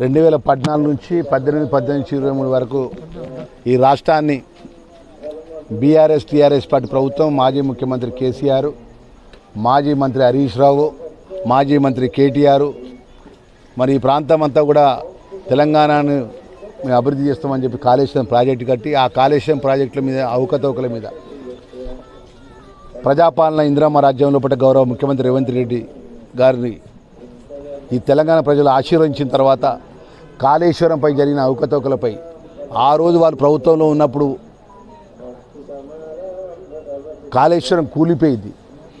రెండు వేల పద్నాలుగు నుంచి పద్దెనిమిది పద్దెనిమిది ఇరవై మూడు వరకు ఈ రాష్ట్రాన్ని బీఆర్ఎస్ టీఆర్ఎస్ పార్టీ ప్రభుత్వం మాజీ ముఖ్యమంత్రి కేసీఆర్ మాజీ మంత్రి హరీష్ రావు మాజీ మంత్రి కేటీఆర్ మరి ఈ ప్రాంతం అంతా కూడా తెలంగాణను మేము అభివృద్ధి చేస్తామని చెప్పి కాళేశ్వరం ప్రాజెక్టు కట్టి ఆ కాళేశ్వరం ప్రాజెక్టుల మీద అవకతవకల మీద ప్రజాపాలన ఇందిరమ్మ రాజ్యం లోపల గౌరవ ముఖ్యమంత్రి రేవంత్ రెడ్డి గారిని ఈ తెలంగాణ ప్రజలు ఆశీర్వదించిన తర్వాత కాళేశ్వరంపై జరిగిన అవకతవకలపై ఆ రోజు వాళ్ళు ప్రభుత్వంలో ఉన్నప్పుడు కాళేశ్వరం కూలిపోయింది.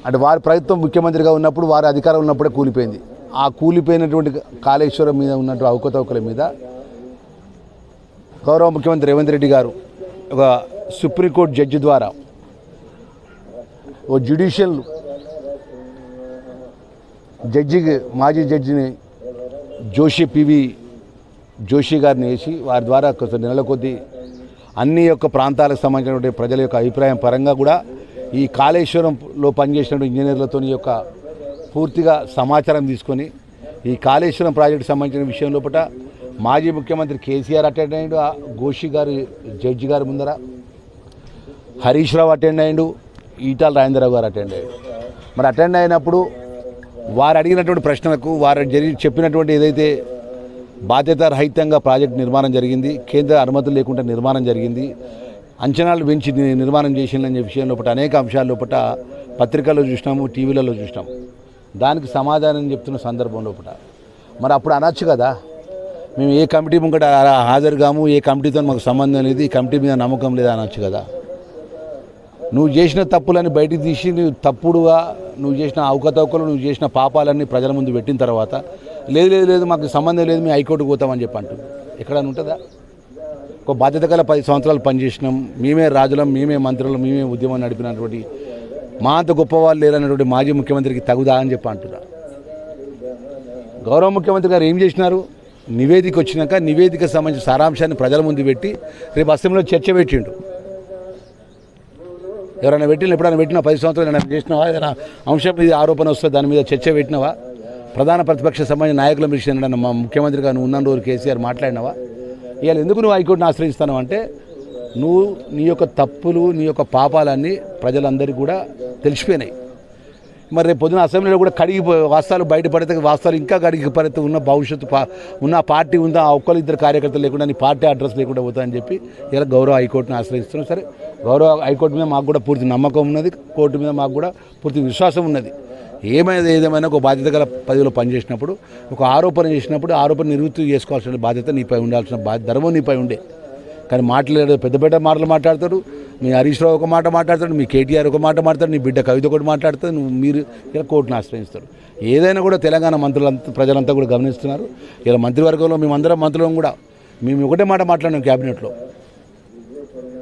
అంటే వారి ప్రభుత్వం ముఖ్యమంత్రిగా ఉన్నప్పుడు వారి అధికారం ఉన్నప్పుడే కూలిపోయింది. ఆ కూలిపోయినటువంటి కాళేశ్వరం మీద ఉన్నటువంటి అవకతవకల మీద గౌరవ ముఖ్యమంత్రి రేవంత్ రెడ్డి గారు ఒక సుప్రీంకోర్టు జడ్జి ద్వారా ఓ జ్యుడిషియల్ జడ్జికి మాజీ జడ్జిని జోషి పివి జోషి గారిని వేసి వారి ద్వారా కొంచెం నెలల కొద్దీ అన్ని యొక్క ప్రాంతాలకు సంబంధించినటువంటి ప్రజల యొక్క అభిప్రాయం పరంగా కూడా ఈ కాళేశ్వరంలో పనిచేసినటువంటి ఇంజనీర్లతో యొక్క పూర్తిగా సమాచారం తీసుకొని ఈ కాళేశ్వరం ప్రాజెక్టు సంబంధించిన విషయం లోపల మాజీ ముఖ్యమంత్రి కేసీఆర్ అటెండ్ అయ్యాడు ఆ ఘోషి గారు జడ్జి గారి ముందర హరీష్ రావు అటెండ్ అయ్యాడు ఈటాల రాజేంద్రరావు గారు అటెండ్ అయ్యాడు. మరి అటెండ్ అయినప్పుడు వారు అడిగినటువంటి ప్రశ్నలకు వారు జరిగి చెప్పినటువంటి ఏదైతే బాధ్యత రహితంగా ప్రాజెక్ట్ నిర్మాణం జరిగింది. కేంద్ర అనుమతులు లేకుండా నిర్మాణం జరిగింది. అంచనాలు పెంచి నిర్మాణం చేసిందనే విషయం లోపల అనేక అంశాల లోపల పత్రికల్లో చూసినాము టీవీలలో చూసినాము. దానికి సమాధానం చెప్తున్న సందర్భం లోపల. మరి అప్పుడు అనొచ్చు కదా? మేము ఏ కమిటీ ముంగట హాజరు కాము ఏ కమిటీతో మాకు సంబంధం లేదు ఈ కమిటీ మీద నమ్మకం లేదా అనొచ్చు కదా? నువ్వు చేసిన తప్పులని బయటికి తీసి నువ్వు తప్పుడుగా నువ్వు చేసిన అవకతవకలు నువ్వు చేసిన పాపాలన్నీ ప్రజల ముందు పెట్టిన తర్వాత లేదు లేదు లేదు మాకు సంబంధం లేదు మేము హైకోర్టుకు పోతామని చెప్పి అంటుంది ఎక్కడైనా ఉంటుందా? ఒక బాధ్యత గల పది సంవత్సరాలు పనిచేసినాం మేమే రాజులం మేమే మంత్రులం మేమే ఉద్యమం నడిపినటువంటి మా అంత గొప్పవాళ్ళు లేరన్నటువంటి మాజీ ముఖ్యమంత్రికి తగుదా అని చెప్పి అంటున్నా గౌరవ ముఖ్యమంత్రి గారు ఏం చేసినారు? నివేదిక వచ్చినాక నివేదిక సంబంధించిన సారాంశాన్ని ప్రజల ముందు పెట్టి రేపు అసెంబ్లీలో చర్చ పెట్టిండు. ఎవరైనా పెట్టిన ఎప్పుడైనా పెట్టినా పది సంవత్సరాలు ఏమైనా చేసినావా? ఏదైనా అంశం మీద ఆరోపణ వస్తే దాని మీద చర్చ పెట్టినావా? ప్రధాన ప్రతిపక్ష సంబంధించిన నాయకుల విషయం మా ముఖ్యమంత్రిగా నువ్వు ఉన్న రోజు కేసీఆర్ మాట్లాడినావా? ఇవాళ ఎందుకు నువ్వు హైకోర్టును ఆశ్రయిస్తాను అంటే నువ్వు నీ యొక్క తప్పులు నీ యొక్క పాపాలన్నీ ప్రజలందరికీ కూడా తెలిసిపోయినాయి. మరి రేపు పొద్దున అసెంబ్లీలో కూడా కడిగి వాస్తవాలు బయటపడితే వాస్తవాలు ఇంకా కడిగి పడితే ఉన్న భవిష్యత్తు ఉన్న పార్టీ ఉందా ఆ ఒక్కరు ఇద్దరు కార్యకర్తలు లేకుండా నీ పార్టీ అడ్రస్ లేకుండా పోతాయని చెప్పి ఇలా గౌరవ హైకోర్టును ఆశ్రయిస్తున్నాం సరే గౌరవ హైకోర్టు మీద మాకు కూడా పూర్తి నమ్మకం ఉన్నది కోర్టు మీద మాకు కూడా పూర్తి విశ్వాసం ఉన్నది. ఏమైనా ఏదేమైనా ఒక బాధ్యత గల పదవిలో పనిచేసినప్పుడు ఒక ఆరోపణ చేసినప్పుడు ఆరోపణ నివృత్తి చేసుకోవాల్సిన బాధ్యత నీపై ఉండాల్సిన బాధ్యత ధర్మం నీపై ఉండే. కానీ మాట్లాడే పెద్ద పెద్ద మాటలు మాట్లాడతాడు మీ హరీష్ రావు ఒక మాట మాట్లాడతాడు మీ కేటీఆర్ ఒక మాట మాట్లాడతాడు నీ బిడ్డ కవిత ఒకటి మాట్లాడతాడు నువ్వు మీరు ఇలా కోర్టును ఆశ్రయిస్తాడు ఏదైనా కూడా తెలంగాణ మంత్రులంతా ప్రజలంతా కూడా గమనిస్తున్నారు. ఇలా మంత్రివర్గంలో మేమందరం మంత్రులం కూడా మేము ఒకటే మాట మాట్లాడినాం క్యాబినెట్లో.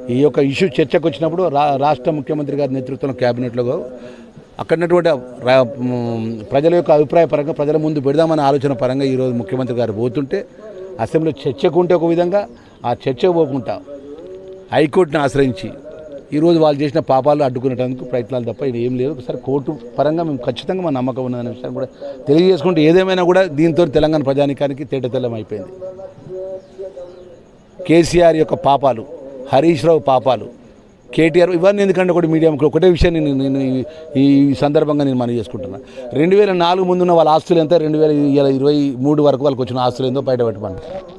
ఈ యొక్క ఇష్యూ చర్చకు వచ్చినప్పుడు రా రాష్ట్ర ముఖ్యమంత్రి గారి నేతృత్వంలో క్యాబినెట్లో అక్కడ ఉన్నటువంటి ప్రజల యొక్క అభిప్రాయ పరంగా ప్రజల ముందు పెడదామనే ఆలోచన పరంగా ఈరోజు ముఖ్యమంత్రి గారు పోతుంటే అసెంబ్లీ చర్చకు ఉంటే ఒక విధంగా ఆ చర్చకు పోకుండా హైకోర్టుని ఆశ్రయించి ఈరోజు వాళ్ళు చేసిన పాపాలు అడ్డుకునేటందుకు ప్రయత్నాలు తప్ప ఇది ఏం లేదు. ఒకసారి కోర్టు పరంగా మేము ఖచ్చితంగా మా నమ్మకం ఉన్నదనే విషయాన్ని కూడా తెలియజేసుకుంటే ఏదేమైనా కూడా దీంతో తెలంగాణ ప్రజానికానికి తేటతెల్లం అయిపోయింది. కేసీఆర్ యొక్క పాపాలు హరీష్ రావు పాపాలు కేటీఆర్ ఇవన్నీ ఎందుకంటే ఒకటి మీడియా ఒకటే విషయం నేను నేను ఈ- సందర్భంగా నేను మనం చేసుకుంటున్నా. రెండు వేల నాలుగు ముందున్న వాళ్ళ ఆస్తులు ఎంత? రెండు వేల ఇరవై మూడు వరకు వాళ్ళకి వచ్చిన ఆస్తులు ఏందో బయట పెట్టమంటారు